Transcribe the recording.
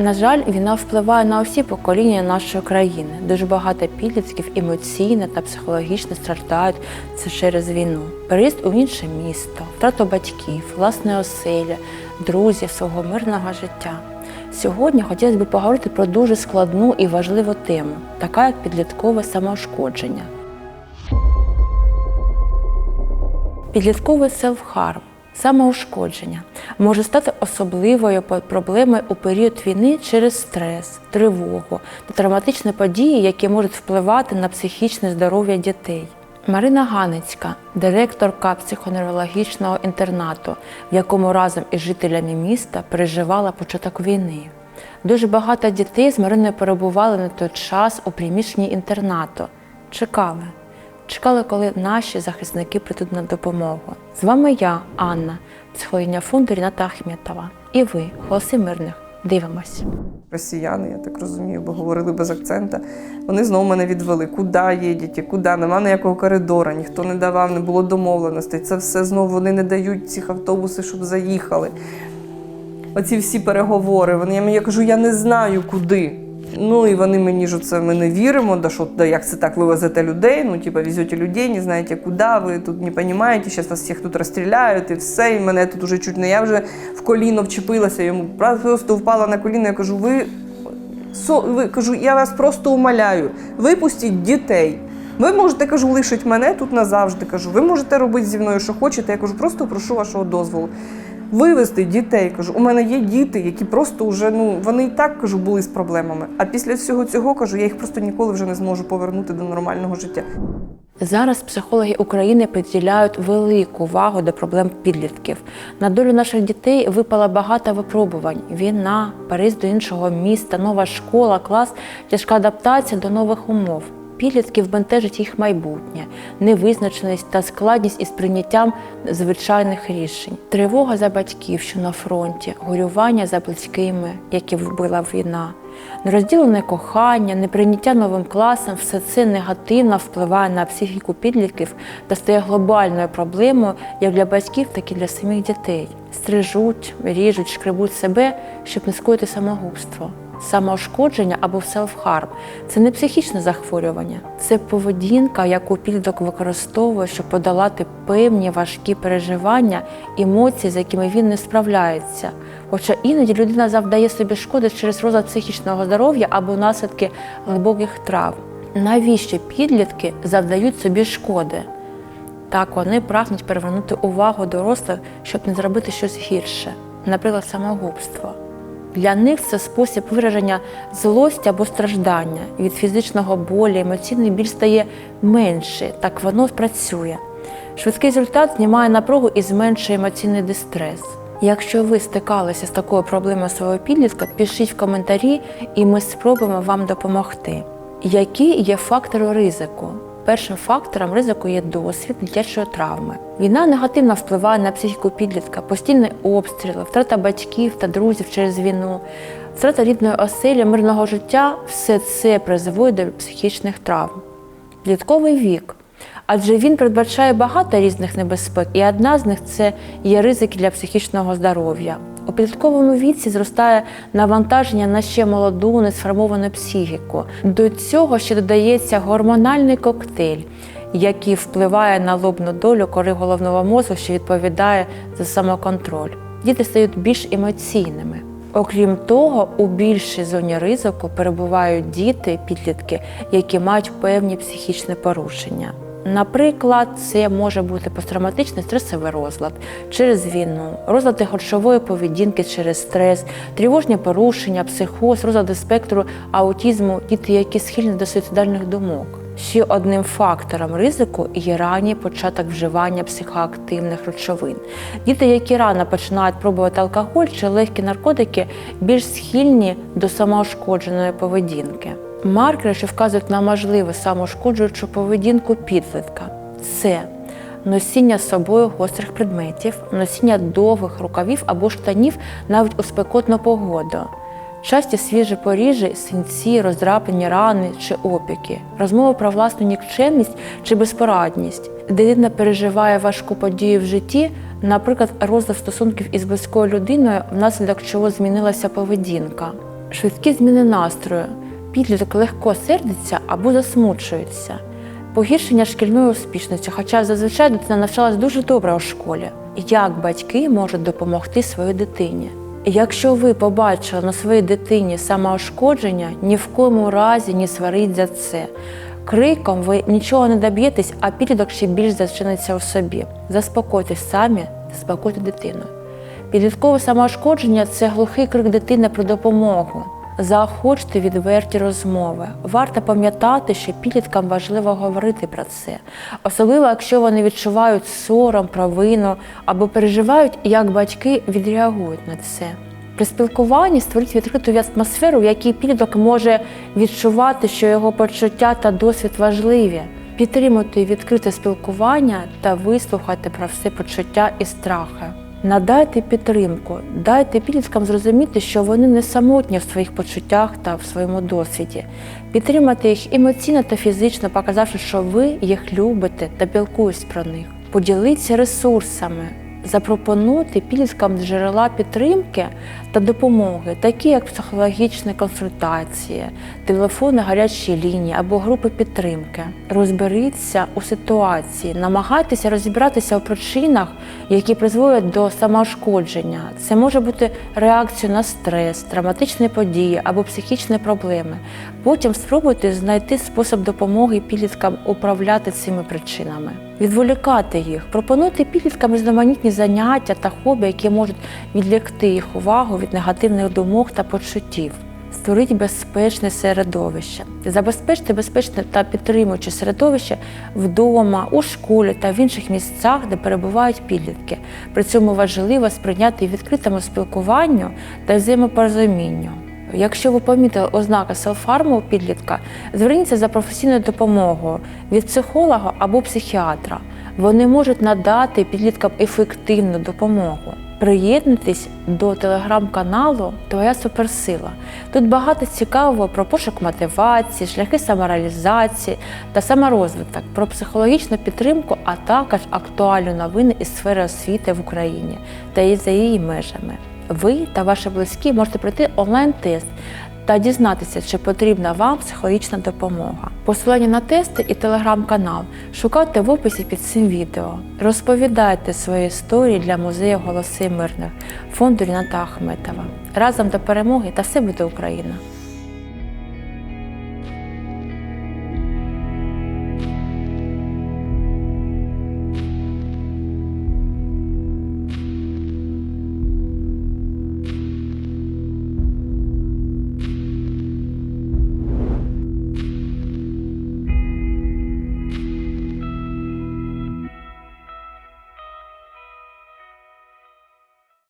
На жаль, війна впливає на усі покоління нашої країни. Дуже багато підлітків емоційно та психологічно страждають це через війну. Переїзд у інше місто, втрату батьків, власної оселі, друзів, свого мирного життя. Сьогодні хотілося б поговорити про дуже складну і важливу тему, така як підліткове самоушкодження. Підлітковий селф-харм, самоушкодження може стати особливою проблемою у період війни через стрес, тривогу та травматичні події, які можуть впливати на психічне здоров'я дітей. Марина Ганецька, директорка психоневрологічного інтернату, в якому разом із жителями міста переживала початок війни. Дуже багато дітей з Мариною перебували на той час у приміщенні інтернату. Чекали. Чекали, коли наші захисники прийдуть на допомогу. З вами я, Анна, психологиня фонду Ріната Ахметова. І ви, голоси мирних. Дивимось. Росіяни, я так розумію, бо говорили без акцента. Вони знову мене відвели. Куди їдете, куди? Нема ніякого коридора, ніхто не давав, не було домовленостей. Це все знову вони не дають цих автобуси, щоб заїхали. Оці всі переговори. Вони я, кажу, я не знаю куди. Ну і вони мені ж це ми не віримо, да що да, як це так ви везете людей, ну типа везете людей, не знаєте куди, ви тут не розумієте, зараз вас всіх тут розстріляють і все. І мене тут уже чуть не я вже в коліно вчепилася, йому просто впала на коліно. Я кажу, ви со, ви кажу, я вас просто умоляю, випустіть дітей. Ви можете, кажу, лишити мене тут назавжди. Кажу, ви можете робити зі мною, що хочете. Я кажу, просто прошу вашого дозволу. Вивезти дітей. Кажу, у мене є діти, які просто вже ну вони і так кажу були з проблемами. А після всього цього кажу, я їх просто ніколи вже не зможу повернути до нормального життя. Зараз психологи України приділяють велику увагу до проблем підлітків. На долю наших дітей випало багато випробувань: війна, переїзд до іншого міста, нова школа, клас, тяжка адаптація до нових умов. Підлітків бентежить їх майбутнє, невизначеність та складність із прийняттям звичайних рішень, тривога за батьків, що на фронті, горювання за близькими, які вбила війна. Нерозділене кохання, неприйняття новим класом все це негативно впливає на психіку підлітків та стає глобальною проблемою як для батьків, так і для самих дітей. Стрижуть, ріжуть, шкребуть себе, щоб не скоїти самогубство. Самоушкодження або селф-харм – це не психічне захворювання, це поведінка, яку підліток використовує, щоб подолати певні важкі переживання, емоції, з якими він не справляється. Хоча іноді людина завдає собі шкоди через розлад психічного здоров'я або наслідки глибоких травм. Навіщо підлітки завдають собі шкоди? Так вони прагнуть привернути увагу дорослих, щоб не зробити щось гірше, наприклад, самогубство. Для них це спосіб вираження злості або страждання. Від фізичного болю емоційний біль стає менше, так воно працює. Швидкий результат знімає напругу і зменшує емоційний дистрес. Якщо ви стикалися з такою проблемою свого підлітка, пишіть в коментарі, і ми спробуємо вам допомогти. Які є фактори ризику? Першим фактором ризику є досвід дитячої травми. Війна негативно впливає на психіку підлітка, постійні обстріли, втрата батьків та друзів через війну, втрата рідної оселі, мирного життя все це призводить до психічних травм. Підлітковий вік. Адже він передбачає багато різних небезпек, і одна з них це є ризики для психічного здоров'я. У підлітковому віці зростає навантаження на ще молоду, несформовану психіку. До цього ще додається гормональний коктейль, який впливає на лобну долю кори головного мозку, що відповідає за самоконтроль. Діти стають більш емоційними. Окрім того, у більшій зоні ризику перебувають діти, підлітки, які мають певні психічні порушення. Наприклад, це може бути посттравматичний стресовий розлад через війну, розлади харчової поведінки через стрес, тривожні порушення, психоз, розлади спектру аутізму, діти, які схильні до суїцидальних думок. Ще одним фактором ризику є ранній початок вживання психоактивних речовин. Діти, які рано починають пробувати алкоголь чи легкі наркотики, більш схильні до самоушкодженої поведінки. Маркери, що вказують на можливу самошкоджуючу поведінку підлітка, це носіння з собою гострих предметів, носіння довгих рукавів або штанів навіть у спекотну погоду, часті свіжі поріжі, синці, роздрапані рани чи опіки, розмови про власну нікчемність чи безпорадність. Дитина переживає важку подію в житті, наприклад, розлад стосунків із близькою людиною, внаслідок чого змінилася поведінка. швидкі зміни настрою, підліток легко сердиться або засмучується, погіршення шкільної успішності, хоча зазвичай дитина навчалась дуже добре у школі. Як батьки можуть допомогти своїй дитині? Якщо ви побачили на своїй дитині самоушкодження, ні в коєму разі не сваріть за це. Криком ви нічого не доб'єтесь, а підліток ще більш зачиниться у собі. Заспокойтесь самі, заспокойте дитину. Підліткове самоушкодження це глухий крик дитини про допомогу. Заохочте відверті розмови. Варто пам'ятати, що підліткам важливо говорити про це, особливо якщо вони відчувають сором, провину або переживають, як батьки відреагують на це. При спілкуванні створіть відкриту атмосферу, в якій підліток може відчувати, що його почуття та досвід важливі. Підтримуйте відкрите спілкування та вислухайте про все почуття і страхи. Надайте підтримку, дайте підліткам зрозуміти, що вони не самотні в своїх почуттях та в своєму досвіді. підтримати їх емоційно та фізично, показавши, що ви їх любите та пілкуєтесь про них. Поділіться ресурсами, запропонуйте підліткам джерела підтримки та допомоги, такі як психологічні консультації, телефони гарячої лінії або групи підтримки. Розберіться у ситуації, намагайтеся розібратися у причинах, які призводять до самоушкодження. Це може бути реакцією на стрес, травматичні події або психічні проблеми. Потім спробуйте знайти спосіб допомоги підліткам управляти цими причинами, відволікати їх, пропонуйте підліткам різноманітні заняття та хобі, які можуть відлягти їх увагу від негативних думок та почуттів. Створіть безпечне середовище, забезпечте безпечне та підтримуюче середовище вдома, у школі та в інших місцях, де перебувають підлітки. При цьому важливо сприйняти відкритому спілкуванню та взаємопорозумінню. Якщо ви помітили ознаки селфарму у підлітка, зверніться за професійною допомогою від психолога або психіатра. Вони можуть надати підліткам ефективну допомогу. Приєднуйтесь до телеграм-каналу Твоя суперсила. Тут багато цікавого про пошук мотивації, шляхи самореалізації та саморозвиток, про психологічну підтримку, а також актуальні новини із сфери освіти в Україні та і за її межами. Ви та ваші близькі можете пройти онлайн-тест та дізнатися, чи потрібна вам психологічна допомога. Посилання на тести і телеграм-канал шукайте в описі під цим відео. Розповідайте свої історії для музею Голоси мирних фонду Ріната Ахметова. Разом до перемоги та все буде Україна!